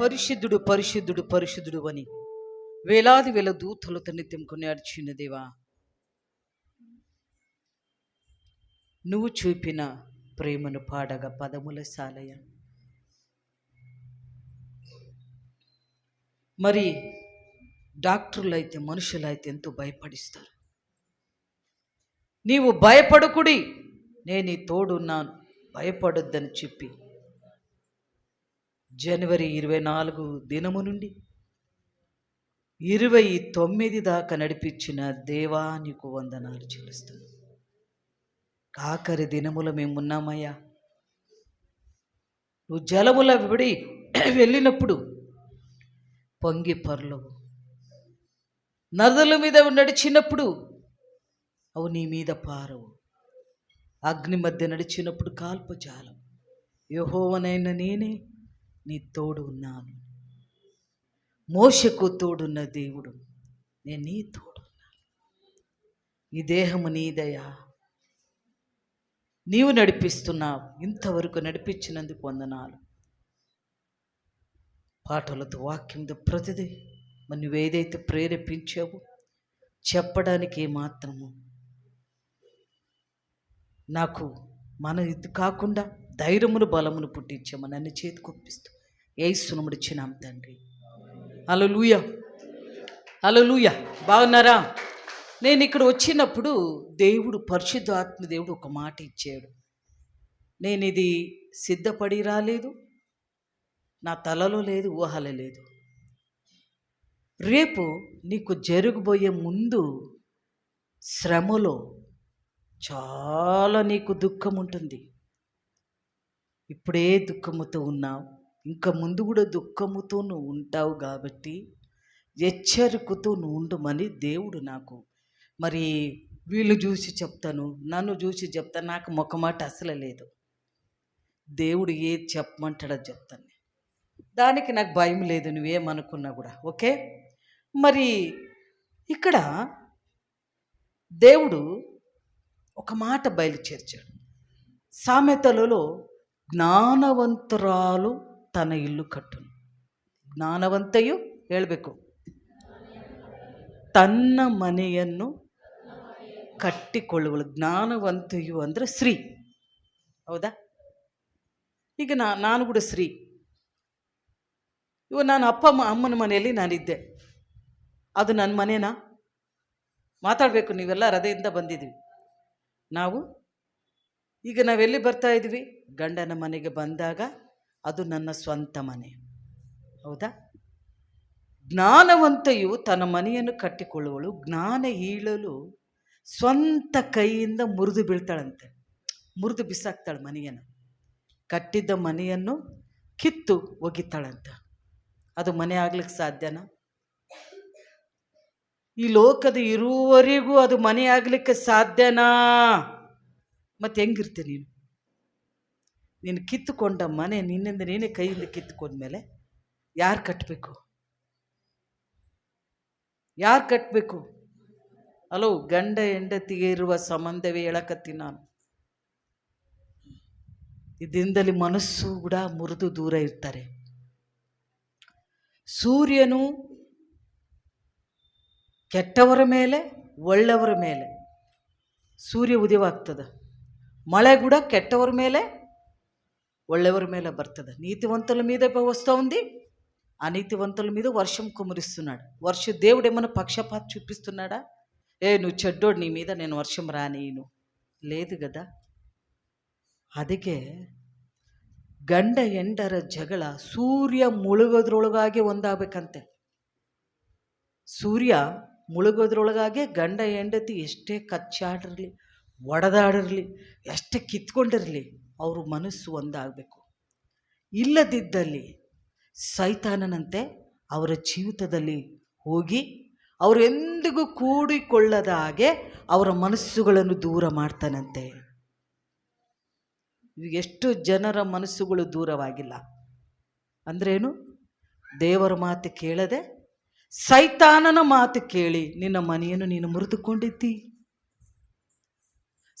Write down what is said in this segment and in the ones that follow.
పరిశుద్ధుడు పరిశుద్ధుడు పరిశుద్ధుడు అని వేలాది వేల దూతలు నిత్యం కొనియాడుచున్న దేవా నువ్వు చూపిన ప్రేమను పాడగా పదముల సాలయ మరి డాక్టర్లు అయితే మనుషులైతే ఎంతో భయపడిస్తారు. నీవు భయపడకుడి నేను తోడున్నాను భయపడొద్దని చెప్పి జనవరి ఇరవై నాలుగు దినము నుండి ఇరవై తొమ్మిది దాకా నడిపించిన దేవా నీకు వందనాలు చెల్లిస్తున్నాను కాకరి దినముల మేమున్నామయ్యా నువ్వు జలముల విడి వెళ్ళినప్పుడు పొంగి పర్లవు నదుల మీద నడిచినప్పుడు అవు నీ మీద పారవు అగ్ని మధ్య నడిచినప్పుడు కాల్పు జాలం. యహోవనైన నేనే నీ తోడు ఉన్నాను మోషకు తోడున్న దేవుడు నేను నీ తోడు ఉన్నాను ఈ దేహము నీదయా నీవు నడిపిస్తున్నావు. ఇంతవరకు నడిపించినందుకు వందనాలు. పాటలతో వాక్యంతో ప్రతిదీ మరి నువ్వేదైతే ప్రేరేపించావో చెప్పడానికి మాత్రము నాకు మన ఇది కాకుండా ధైర్యమును బలమును పుట్టించామని అన్ని చేతికొప్పిస్తూ ఏసునముడిచ్చినాం తండ్రి హలో లూయ హలో లూయ బాగున్నారా? నేను ఇక్కడ వచ్చినప్పుడు దేవుడు పరిశుద్ధాత్మ దేవుడు ఒక మాట ఇచ్చాడు. నేను ఇది సిద్ధపడి రాలేదు. నా తలలో లేదు ఊహలో లేదు. రేపు నీకు జరగబోయే ముందు శ్రమలో చాలా నీకు దుఃఖం ఉంటుంది. ఇప్పుడే దుఃఖముతో ఉన్నావు. ఇంకా ముందు కూడా దుఃఖముతో నువ్వు ఉంటావు కాబట్టి హెచ్చరికతో నువ్వు ఉండమని దేవుడు నాకు మరి వీళ్ళు చూసి చెప్తాను నన్ను చూసి చెప్తాను నాకు మొక్కమాట అసలు లేదు. దేవుడు ఏది చెప్పమంటాడో చెప్తాను. దానికి నాకు భయం లేదు నువ్వేమనుకున్నా కూడా ఓకే? మరి ఇక్కడ దేవుడు ఒక మాట బయలుచేర్చాడు. సామెతలలో జ్ఞానవంతురాలు తన ఇల్లు కట్టును ಜ್ಞಾನವಂತೆಯು ಹೇಳಬೇಕು ತನ್ನ ಮನೆಯನ್ನು ಕಟ್ಟಿಕೊಳ್ಳುವಳು ಜ್ಞಾನವಂತೆಯು ಅಂದರೆ ಸ್ತ್ರೀ ಹೌದಾ ಈಗ ನಾ ನಾನು ಕೂಡ ಸ್ತ್ರೀ ಇವ ನಾನು ಅಪ್ಪ ಅಮ್ಮ ಅಮ್ಮನ ಮನೆಯಲ್ಲಿ ನಾನಿದ್ದೆ ಅದು ನನ್ನ ಮನೇನಾ ಮಾತಾಡಬೇಕು ನೀವೆಲ್ಲ ಹೃದಯದಿಂದ ಬಂದಿದ್ದೀವಿ ನಾವು ಈಗ ನಾವೆಲ್ಲಿ ಬರ್ತಾ ಇದ್ವಿ ಗಂಡನ ಮನೆಗೆ ಬಂದಾಗ ಅದು ನನ್ನ ಸ್ವಂತ ಮನೆ. ಹೌದಾ? ಜ್ಞಾನವಂತೆಯು ತನ್ನ ಮನೆಯನ್ನು ಕಟ್ಟಿಕೊಳ್ಳುವಳು. ಜ್ಞಾನ ಹೀಳಲು ಸ್ವಂತ ಕೈಯಿಂದ ಮುರಿದು ಬೀಳ್ತಾಳಂತೆ. ಮುರಿದು ಬಿಸಾಕ್ತಾಳೆ ಮನೆಯನ್ನು. ಕಟ್ಟಿದ್ದ ಮನೆಯನ್ನು ಕಿತ್ತು ಒಗಿತಾಳಂತ. ಅದು ಮನೆ ಆಗ್ಲಿಕ್ಕೆ ಸಾಧ್ಯನಾ? ಈ ಲೋಕದ ಇರುವವರೆಗೂ ಅದು ಮನೆ ಆಗ್ಲಿಕ್ಕೆ ಸಾಧ್ಯನಾ? ಮತ್ತೆ ಹೆಂಗಿರ್ತೀನಿ ನೀನು? ನೀನು ಕಿತ್ತುಕೊಂಡ ಮನೆ ನಿನ್ನಿಂದ ನೀನೇ ಕೈಯಿಂದ ಕಿತ್ತುಕೊಂಡ್ಮೇಲೆ ಯಾರು ಕಟ್ಟಬೇಕು ಯಾರು ಕಟ್ಟಬೇಕು ಅಲೋ, ಗಂಡ ಹೆಂಡತಿಗೆ ಇರುವ ಸಂಬಂಧವೇ ಹೇಳಕತ್ತೀನಿ ನಾನು. ಇದರಿಂದಲೇ ಮನಸ್ಸು ಕೂಡ ಮುರಿದು ದೂರ ಇರ್ತಾರೆ. ಸೂರ್ಯನು ಕೆಟ್ಟವರ ಮೇಲೆ, ಒಳ್ಳೆಯವರ ಮೇಲೆ ಸೂರ್ಯ ಉದಯವಾಗ್ತದೆ. ಮಳೆ ಕೂಡ ಕೆಟ್ಟವರ ಮೇಲೆ ఒళ్ళెవరి మీద బర్తది నీతివంతుల మీదే వస్తూ ఉంది అనీతివంతుల మీద వర్షం కుమరిస్తున్నాడు వర్ష దేవుడు ఏమైనా పక్షపాత చూపిస్తున్నాడా ఏ నువ్వు చెడ్డోడు నీ మీద నేను వర్షం రానీను లేదు కదా ಅದಕ್ಕೆ ಗಂಡ ಎಂಡರ ಜಗಳ ಸೂರ್ಯ ಮುಳುಗೋದ್ರೊಳಗಾಗೆ ಒಂದಾಗಬೇಕಂತೆ ಸೂರ್ಯ ಮುಳುಗೋದ್ರೊಳಗಾಗೆ ಗಂಡ ಹೆಂಡತಿ ಎಷ್ಟೇ ಕಚ್ಚಾಡಿರಲಿ ಒಡೆದಾಡಿರಲಿ ಎಷ್ಟೇ ಕಿತ್ಕೊಂಡಿರಲಿ ಅವ್ರ ಮನಸ್ಸು ಒಂದಾಗಬೇಕು. ಇಲ್ಲದಿದ್ದಲ್ಲಿ ಸೈತಾನನಂತೆ ಅವರ ಜೀವಿತದಲ್ಲಿ ಹೋಗಿ ಅವರು ಎಂದಿಗೂ ಕೂಡಿಕೊಳ್ಳದ ಹಾಗೆ ಅವರ ಮನಸ್ಸುಗಳನ್ನು ದೂರ ಮಾಡ್ತಾನಂತೆ. ಎಷ್ಟು ಜನರ ಮನಸ್ಸುಗಳು ದೂರವಾಗಿಲ್ಲ. ಅಂದ್ರೇನು? ದೇವರ ಮಾತು ಕೇಳದೆ ಸೈತಾನನ ಮಾತು ಕೇಳಿ ನಿನ್ನ ಮನೆಯನ್ನು ನೀನು ಮುರಿದುಕೊಂಡಿದ್ದಿ?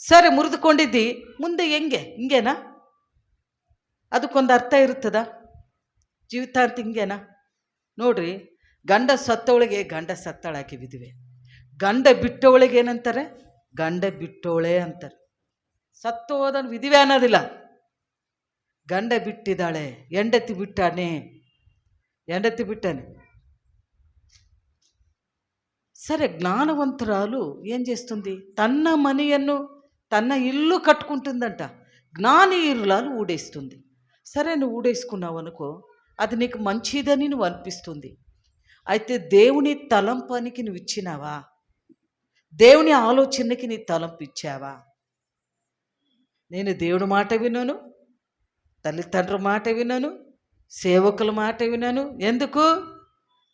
ಸರಿ ಮುರಿದುಕೊಂಡಿದ್ದಿ, ಮುಂದೆ ಹೆಂಗೆ? ಹಿಂಗೇನಾ? ಅದಕ್ಕೊಂದು ಅರ್ಥ ಇರುತ್ತದ? ಜೀವಿತ ಅಂತ ಹಿಂಗೇನಾ? ನೋಡ್ರಿ, ಗಂಡ ಸತ್ತವಳಿಗೆ ಗಂಡ ಸತ್ತಾಳಾಕಿ ಬಿದ್ವಿ ಗಂಡ ಬಿಟ್ಟವಳಿಗೆ ಏನಂತಾರೆ? ಗಂಡ ಬಿಟ್ಟೋಳೆ ಅಂತಾರೆ. ಸತ್ತೋದನ್ ವಿಧಿವೆ ಅನ್ನೋದಿಲ್ಲ. ಗಂಡ ಬಿಟ್ಟಿದ್ದಾಳೆ, ಹೆಂಡತಿ ಬಿಟ್ಟಾನೆ. ಹೆಂಡತಿ ಬಿಟ್ಟಾನೆ. ಸರಿ, ಜ್ಞಾನವಂತರಾಲು ಏನು చేస్తుంది ತನ್ನ ಮನೆಯನ್ನು తన ఇల్లు కట్టుకుంటుందంట. జ్ఞానీయురాలు ఊడేస్తుంది. సరే నువ్వు ఊడేసుకున్నావు అనుకో అది నీకు మంచిదని నువ్వు అనిపిస్తుంది. అయితే దేవుని తలంపానికి నువ్వు ఇచ్చినావా? దేవుని ఆలోచనకి నీ తలంపు ఇచ్చావా? నేను దేవుడి మాట విన్నాను తల్లిదండ్రుల మాట విన్నాను సేవకుల మాట విన్నాను ఎందుకు?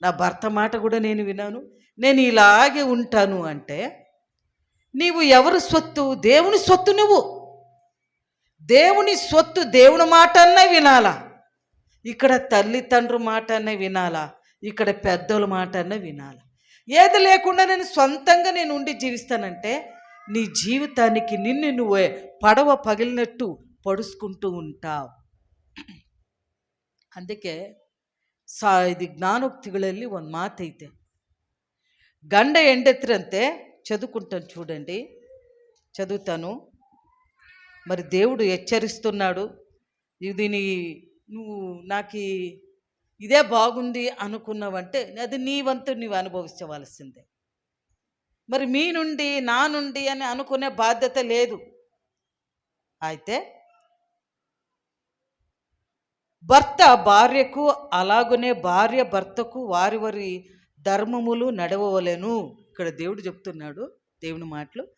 నా భర్త మాట కూడా నేను విన్నాను నేను ఇలాగే ఉంటాను అంటే నీవు ఎవరు సొత్తు దేవుని సొత్తు నువ్వు దేవుని సొత్తు దేవుని మాట అన్నా వినాలా ఇక్కడ తల్లిదండ్రుల మాట అన్నా వినాలా ఇక్కడ పెద్దోళ్ళ మాట అన్నా వినాలా ఏది లేకుండా నేను సొంతంగా నేను ఉండి జీవిస్తానంటే నీ జీవితానికి నిన్ను నువ్వే పడవ పగిలినట్టు పడుచుకుంటూ ఉంటావు ಅದಕ್ಕೆ ಸಾ ಇದು ಜ್ಞಾನೋಕ್ತಿಗಳಲ್ಲಿ ಒಂದು ಮಾತೈತೆ గండ ఎండెత్తిరంతే చదువుకుంటాను చూడండి. చదువుతాను. మరి దేవుడు హెచ్చరిస్తున్నాడు. ఇది నువ్వు నాకు ఇదే బాగుంది అనుకున్నావంటే అది నీ వంతు నువ్వు అనుభవించవలసిందే. మరి మీ నుండి నా నుండి అని అనుకునే బాధ్యత లేదు. అయితే భర్త భార్యకు అలాగనే భార్య భర్తకు వారి వారి ధర్మములు నడవలేను ఇక్కడ దేవుడు చెప్తున్నాడు దేవుని మాటలు.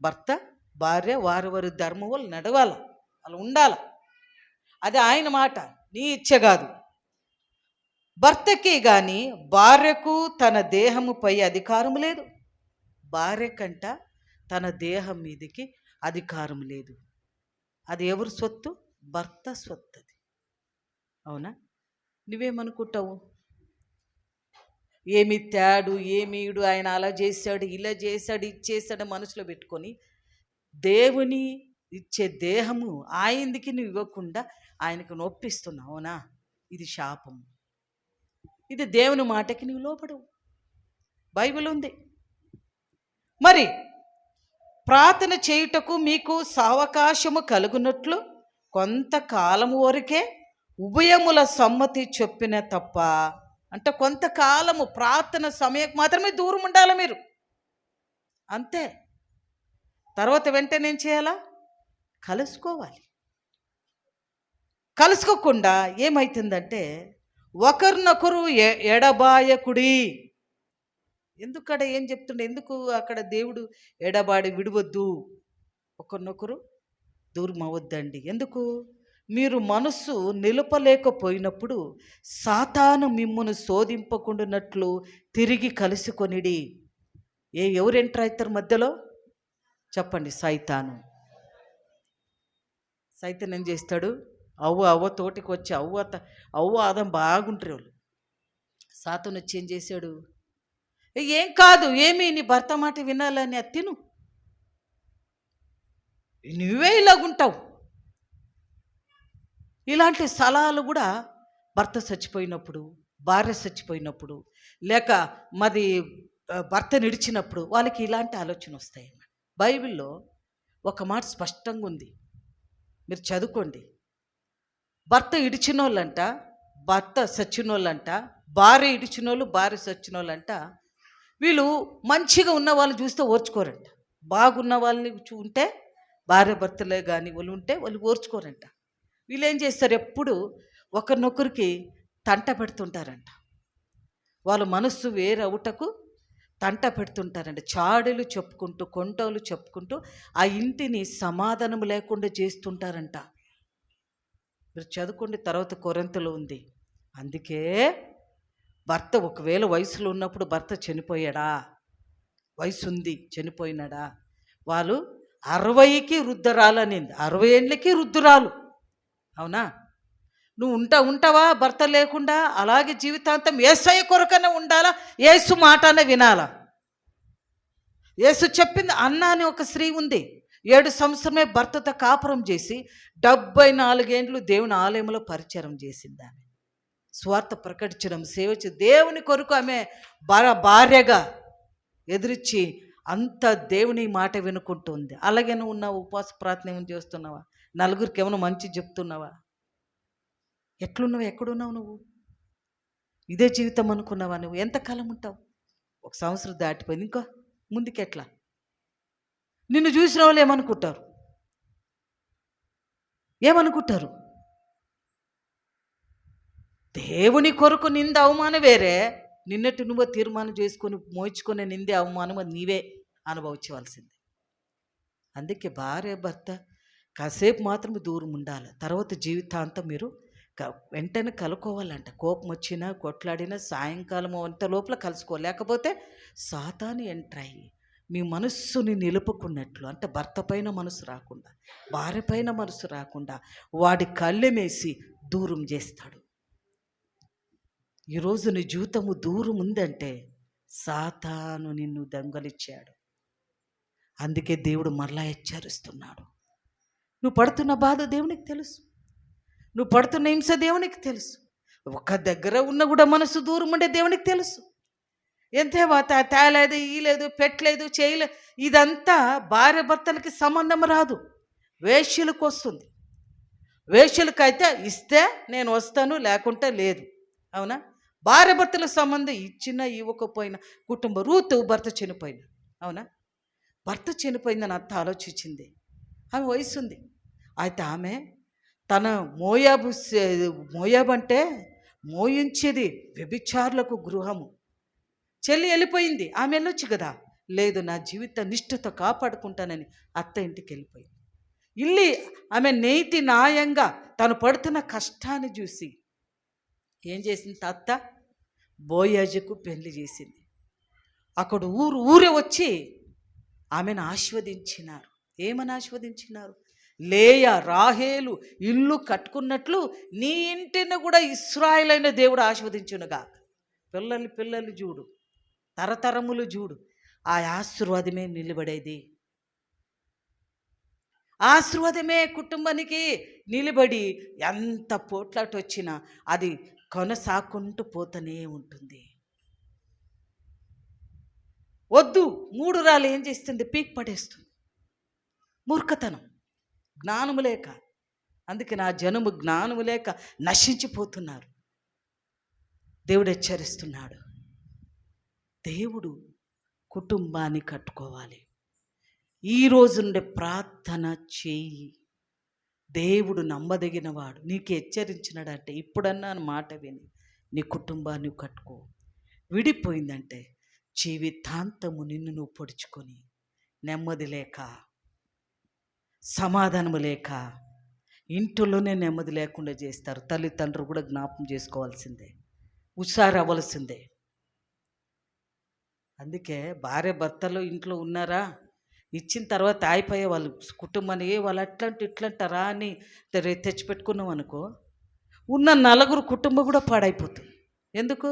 భర్త భార్య వారి వారి ధర్మములు నడవాల అలా ఉండాల. అది ఆయన మాట నీ ఇచ్చ కాదు. భర్తకి కానీ భార్యకు తన దేహముపై అధికారం లేదు. భార్య కంట తన దేహం మీదకి అధికారం లేదు. అది ఎవరు సొత్తు? భర్త సొత్తు అది అవునా? నువ్వేమనుకుంటావు? ఏమి తేడు ఏమీడు ఆయన అలా చేశాడు ఇలా చేశాడు ఇచ్చేసాడు మనసులో పెట్టుకొని దేవుని ఇచ్చే దేహము ఆయనకి నువ్వు ఇవ్వకుండా ఆయనకు నొప్పిస్తున్నావునా ఇది శాపం ఇది దేవుని మాటకి నువ్వు లోపడవు బైబిల్ ఉంది. మరి ప్రార్థన చేయుటకు మీకు సావకాశము కలుగునట్లు కొంతకాలము వరకే ఉభయముల సమ్మతి చెప్పిన తప్ప అంటే కొంతకాలము ప్రార్థన సమయం మాత్రమే దూరం ఉండాలి మీరు. అంతే. తర్వాత వెంటనే ఏం చేయాలా? కలుసుకోవాలి. కలుసుకోకుండా ఏమవుతుందంటే ఒకరినొకరు ఎ- ఎడబాయకుడి. ఎందుకడ ఏం చెప్తుండే? ఎందుకు అక్కడ దేవుడు ఎడబాడి విడవద్దు? ఒకరినొకరు దూరం అవ్వద్దండి. ఎందుకు? మీరు మనస్సు నిలుపలేకపోయినప్పుడు సాతాను మిమ్మును శోధింపకుండానట్లు తిరిగి కలుసుకొనిడి. ఏ ఎవరు ఎంటర్ అవుతారు మధ్యలో? చెప్పండి సైతాను. సైతాన్ ఏం చేస్తాడు? అవ్వ అవ్వ తోటికి వచ్చి అవ్వ అవ్వ ఆదం బాగుంటారు వాళ్ళు. సాతాను వచ్చి ఏం చేశాడు? ఏం కాదు ఏమి నీ భర్త మాట వినాలని అది తిను. నువ్వే ఇలాగుంటావు. ఇలాంటి స్థలాలు కూడా భర్త చచ్చిపోయినప్పుడు భార్య చచ్చిపోయినప్పుడు లేక మాది భర్త నిడిచినప్పుడు వాళ్ళకి ఇలాంటి ఆలోచన వస్తాయి బైబిల్లో ఒక మాట స్పష్టంగా ఉంది. మీరు చదువుకోండి. భర్త ఇడిచిన వాళ్ళంట భర్త సచ్చినోళ్ళంట భార్య ఇడిచిన వాళ్ళు భార్య సచ్చినోళ్ళంట వీళ్ళు మంచిగా ఉన్న వాళ్ళు చూస్తే ఓర్చుకోరంట. బాగున్న వాళ్ళని ఉంటే భార్య భర్తలే కానీ వాళ్ళు ఉంటే వాళ్ళు ఓర్చుకోరంట. వీళ్ళు ఏం చేస్తారు? ఎప్పుడు ఒకరినొకరికి తంట పెడుతుంటారంట. వాళ్ళ మనస్సు వేరవుటకు తంట పెడుతుంటారంట. చాడులు చెప్పుకుంటూ కొంటోలు చెప్పుకుంటూ ఆ ఇంటిని సమాధానం లేకుండా చేస్తుంటారంట. మీరు చదువుకోండి తర్వాత కొరంతలో ఉంది. అందుకే భర్త ఒకవేళ వయసులో ఉన్నప్పుడు భర్త చనిపోయాడా? వయసు ఉంది చనిపోయినాడా? వాళ్ళు అరవైకి వృద్ధురాలు అనింది. అరవై ఏళ్ళకి వృద్ధురాలు. అవునా? నువ్వు ఉంటా ఉంటావా? భర్త లేకుండా అలాగే జీవితాంతం ఏసయ్య కొరకనే ఉండాలా? ఏసు మాటనే వినాలా? ఏసు చెప్పింది అన్న అని ఒక స్త్రీ ఉంది. ఏడు సంవత్సరమే భర్తతో కాపురం చేసి డెబ్బై నాలుగేండ్లు దేవుని ఆలయంలో పరిచయం చేసింది ఆమె. స్వార్థ ప్రకటించడం సేవ దేవుని కొరకు ఆమె భార్య భార్యగా ఎదురిచ్చి అంత దేవుని మాట వినుకుంటుంది అలాగే నువ్వు ఉన్న ఉపవాస ప్రార్థన చేస్తున్నావా? నలుగురికి ఏమైనా మంచి చెప్తున్నావా? ఎట్లున్నావు? ఎక్కడున్నావు నువ్వు? ఇదే జీవితం అనుకున్నావా నువ్వు? ఎంతకాలం ఉంటావు? ఒక సంవత్సరం దాటిపోయింది. ఇంకా ముందుకెట్లా? నిన్ను చూసిన వాళ్ళు ఏమనుకుంటారు? ఏమనుకుంటారు? దేవుని కొరకు నింద అవమానం వేరే. నిన్నటి నువ్వు తీర్మానం చేసుకొని మోయించుకునే నిందే అవమానం అది నీవే అనుభవించవలసింది. అందుకే భార్య భర్త కాసేపు మాత్రమే దూరం ఉండాలి. తర్వాత జీవితాంతం మీరు వెంటనే కలుకోవాలంట కోపం వచ్చినా కొట్లాడినా సాయంకాలం అంత లోపల కలుసుకోవాలి. లేకపోతే సాతాను ఎంటర్ అయ్యి మీ మనస్సుని నిలుపుకున్నట్లు అంటే భర్త పైన మనసు రాకుండా భార్య పైన మనసు రాకుండా వాడి కళ్ళెమేసి దూరం చేస్తాడు. ఈరోజు నీ జీవితము దూరం ఉందంటే సాతాను నిన్ను దొంగలిచ్చాడు. అందుకే దేవుడు మరలా హెచ్చరిస్తున్నాడు. నువ్వు పడుతున్న బాధ దేవునికి తెలుసు. నువ్వు పడుతున్న హింస దేవునికి తెలుసు. ఒక దగ్గర ఉన్న కూడా మనసు దూరం ఉండే దేవునికి తెలుసు. ఎంతేవా తా- తేలేదు ఈలేదు పెట్టలేదు చేయలేదు ఇదంతా భార్య భర్తలకి సంబంధం రాదు. వేష్యులకు వస్తుంది. వేష్యులకైతే ఇస్తే నేను వస్తాను లేకుంటే లేదు. అవునా? భార్య భర్తల సంబంధం ఇచ్చినా ఇవ్వకపోయినా కుటుంబ రూతు భర్త చనిపోయిన. అవునా? భర్త చనిపోయిందని అత్త ఆలోచించింది. ఆమె వయసు ఉంది అయితే ఆమె తన మోయాబు మోయాబు అంటే మోయించేది వ్యభిచారులకు గృహము. చెల్లి వెళ్ళిపోయింది. ఆమె వెళ్ళొచ్చు కదా. లేదు నా జీవిత నిష్ఠతో కాపాడుకుంటానని అత్త ఇంటికి వెళ్ళిపోయింది. ఇల్లి ఆమె నేతి న్యాయంగా తను పడుతున్న కష్టాన్ని చూసి ఏం చేసింది అత్త బోయాజకు పెళ్ళి చేసింది. అక్కడ ఊరు ఊరే వచ్చి ఆమెను ఆస్వాదించినారు ఏమని ఆస్వాదించినారు లేయ రాహేలు ఇల్లు కట్టుకున్నట్లు నీ ఇంటిని కూడా ఇస్రాయల్ అయిన దేవుడు ఆస్వాదించునుగా పిల్లలు పిల్లలు చూడు తరతరములు చూడు ఆ ఆశీర్వాదమే నిలబడేది. ఆశీర్వాదమే కుటుంబానికి నిలబడి ఎంత పోట్లాట వచ్చినా అది కొనసాకుంటూ పోతూనే ఉంటుంది. వద్దు మూడు రాళ్ళు ఏం చేస్తుంది? పీక్ పడేస్తుంది. మూర్ఖతనం జ్ఞానము లేక. అందుకే నా జనము జ్ఞానము లేక నశించిపోతున్నారు. దేవుడు హెచ్చరిస్తున్నాడు. దేవుడు కుటుంబాన్ని కట్టుకోవాలి. ఈ రోజు నుండి ప్రార్థన చేయి. దేవుడు నమ్మదగినవాడు. నీకు హెచ్చరించినాడంటే ఇప్పుడన్నా మాట విని నీ కుటుంబాన్ని కట్టుకో. విడిపోయిందంటే జీవితాంతము నిన్ను నువ్వు పొడుచుకొని నెమ్మది లేక సమాధానము లేక ఇంటిలోనే నెమ్మది లేకుండా చేస్తారు. తల్లిదండ్రులు కూడా జ్ఞాపం చేసుకోవాల్సిందే. హుషారు అవ్వాల్సిందే అందుకే భార్య భర్తలు ఇంట్లో ఉన్నారా? ఇచ్చిన తర్వాత ఆగిపోయే వాళ్ళు. కుటుంబాన్ని ఏ వాళ్ళు అట్లాంటి ఇట్లాంటారా? అని తెచ్చిపెట్టుకున్నాం అనుకో ఉన్న నలుగురు కుటుంబం కూడా పాడైపోతుంది. ఎందుకు?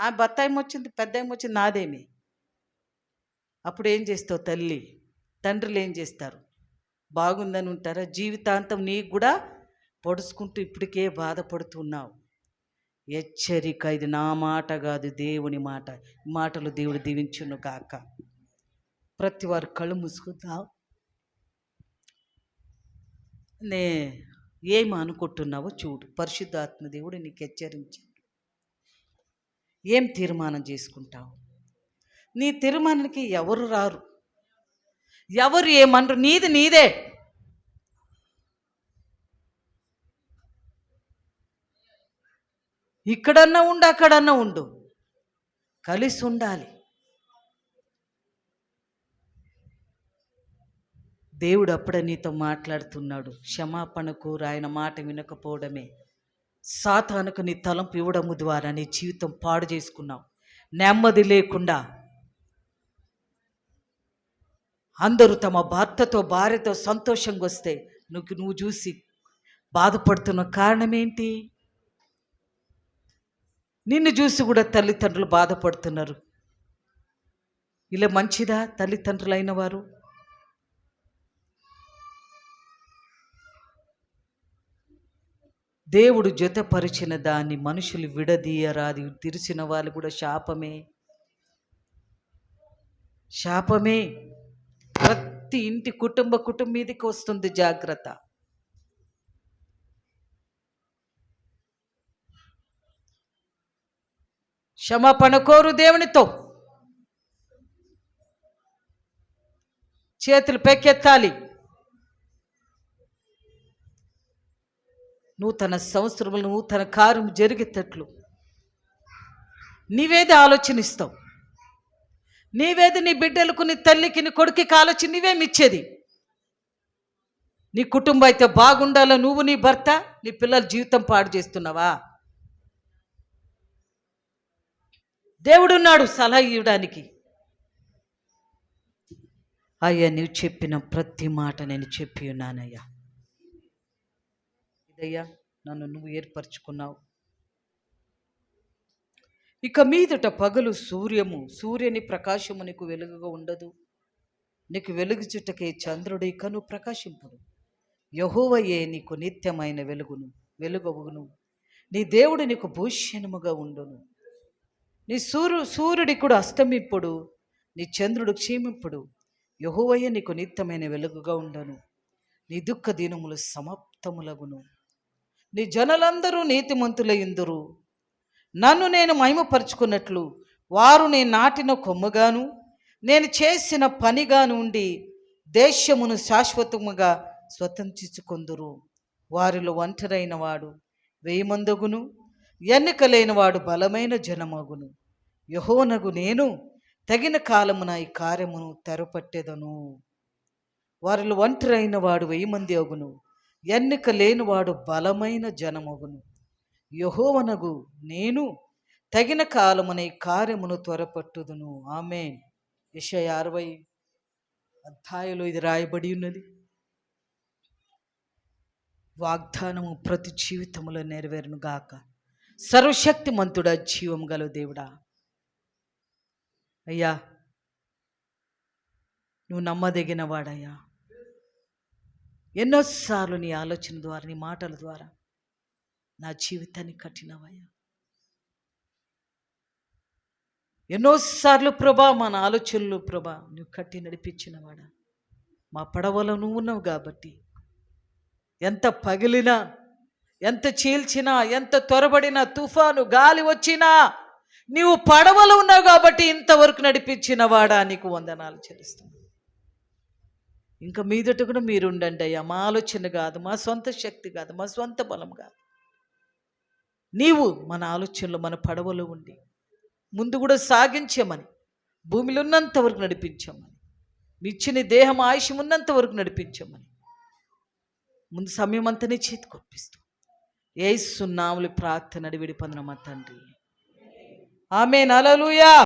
ఆ భర్త ఏమొచ్చింది? పెద్ద ఏమొచ్చింది? నాదేమి? అప్పుడు ఏం చేస్తావు తల్లి? తండ్రులు ఏం చేస్తారు? బాగుందని ఉంటారా? జీవితాంతం నీకు కూడా పొడుచుకుంటూ ఇప్పటికే బాధపడుతున్నావు హెచ్చరిక ఇది నా మాట కాదు దేవుని మాట. మాటలు దేవుడు దీవించును కాక ప్రతి వారు కళ్ళు మూసుకుందాం. నే ఏం అనుకుంటున్నావో చూడు. పరిశుద్ధాత్మ దేవుడు నీకు హెచ్చరించాడు ఏం తీర్మానం చేసుకుంటావు? నీ తీర్మానానికి ఎవరు రారు? ఎవరు ఏమనరు? నీది నీదే. ఇక్కడన్నా ఉండు అక్కడన్నా ఉండు. కలిసి ఉండాలి. దేవుడు అప్పుడే నీతో మాట్లాడుతున్నాడు. క్షమాపణకు ఆయన మాట వినకపోవడమే. సాతానుకు నీ తలంపు ఇవ్వడము ద్వారా నీ జీవితం పాడు చేసుకున్నావు. నెమ్మది లేకుండా అందరూ తమ భర్తతో భార్యతో సంతోషంగా వస్తే నువ్వు నువ్వు చూసి బాధపడుతున్న కారణం ఏంటి నిన్ను చూసి కూడా తల్లిదండ్రులు బాధపడుతున్నారు. ఇలా మంచిదా తల్లిదండ్రులైన వారు? దేవుడు జతపరిచిన దాన్ని మనుషులు విడదీయరాది. తెరిచిన వాళ్ళు కూడా శాపమే. శాపమే. ప్రతి ఇంటి కుటుంబ కుటుంబీదికి వస్తుంది జాగ్రత్త. క్షమాపణ కోరు దేవునితో. చేతులు పెక్కెత్తాలి నూతన సంవత్సరములు నూతన కార్యం జరిగేటట్లు. నీవేది ఆలోచనిస్తావు? నీవేది నీ బిడ్డలకు నీ తల్లికి నీ కొడుకుకి ఆలోచన నీవేమిచ్చేది? నీ కుటుంబం అయితే బాగుండాలో? నువ్వు నీ భర్త నీ పిల్లల జీవితం పాడు చేస్తున్నావా? దేవుడున్నాడు సలహా ఇవ్వడానికి. అయ్యా నువ్వు చెప్పిన ప్రతి మాట నేను చెప్పి ఉన్నానయ్యా. ఇదయ్యా నన్ను నువ్వు ఏర్పరచుకున్నావు. ఇక మీదట పగలు సూర్యము సూర్యుని ప్రకాశము నీకు వెలుగుగా ఉండదు. నీకు వెలుగుచుటకే చంద్రుడి కను ప్రకాశింపుడు యహోవయే నీకు నిత్యమైన వెలుగును వెలుగవును నీ దేవుడు నీకు భూషణముగా ఉండును. నీ సూర్యు సూర్యుడి కూడా అస్తమిప్పుడు నీ చంద్రుడు క్షీమింపుడు. యహోవయ్య నీకు నిత్యమైన వెలుగుగా ఉండను. నీ దుఃఖ దినములు సమాప్తములగును. నీ జనలందరూ నీతిమంతులయ్యుందురు నన్ను నేను మహిమపరుచుకున్నట్లు వారు నేను నాటిన కొమ్ముగాను నేను చేసిన పనిగాను ఉండి దేశమును శాశ్వతముగా స్వతంత్రించుకొందురు. వారిలో ఒంటరైన వాడు వేయిమందగును ఎన్నికలేని వాడు బలమైన జనమగును. యహోనగు నేను తగిన కాలమున ఈ కార్యమును తెరపట్టెదను. వారిలో ఒంటరైన వాడు వెయ్యి మంది అగును ఎన్నిక లేనివాడు బలమైన జనమగును. యహోవనగు నేను తగిన కాలమున కార్యమును త్వరపట్టుదును. ఆమె యెషయా అరవై అధ్యాయులు ఇది రాయబడి ఉన్నది. వాగ్దానము ప్రతి జీవితంలో నెరవేరును గాక. సర్వశక్తిమంతుడా జీవం గల దేవుడా. అయ్యా నువ్వు నమ్మదగిన వాడయ్యా. ఎన్నోసార్లు నీ ఆలోచన ద్వారా నీ మాటల ద్వారా నా జీవితాన్ని కట్టినవయ్యా. ఎన్నోసార్లు ప్రభా మన ఆలోచనలు ప్రభా నువ్వు కట్టి నడిపించినవాడా? మా పడవలో నువ్వు ఉన్నావు కాబట్టి. ఎంత పగిలినా ఎంత చీల్చినా ఎంత త్వరబడినా తుఫాను గాలి వచ్చినా నీవు పడవలో ఉన్నావు కాబట్టి ఇంతవరకు నడిపించిన వాడా నీకు వందనాలు చెల్లిస్తున్నాను. ఇంకా మీదట కూడా మీరుండండి అయ్యా. మా ఆలోచన కాదు మా సొంత శక్తి కాదు మా సొంత బలం కాదు. నీవు మన ఆలోచనలో మన పడవలో ఉండి ముందు కూడా సాగించమని భూమిలో ఉన్నంత వరకు నడిపించమని మీ దేహం ఆయుష్యం ఉన్నంత వరకు నడిపించమని ముందు సమయం అంతనే చేతి కొప్పిస్తూ ఒప్పిస్తూ ప్రార్థన అడివిడి పొందిన మా తండ్రి. ఆమె నలలుయా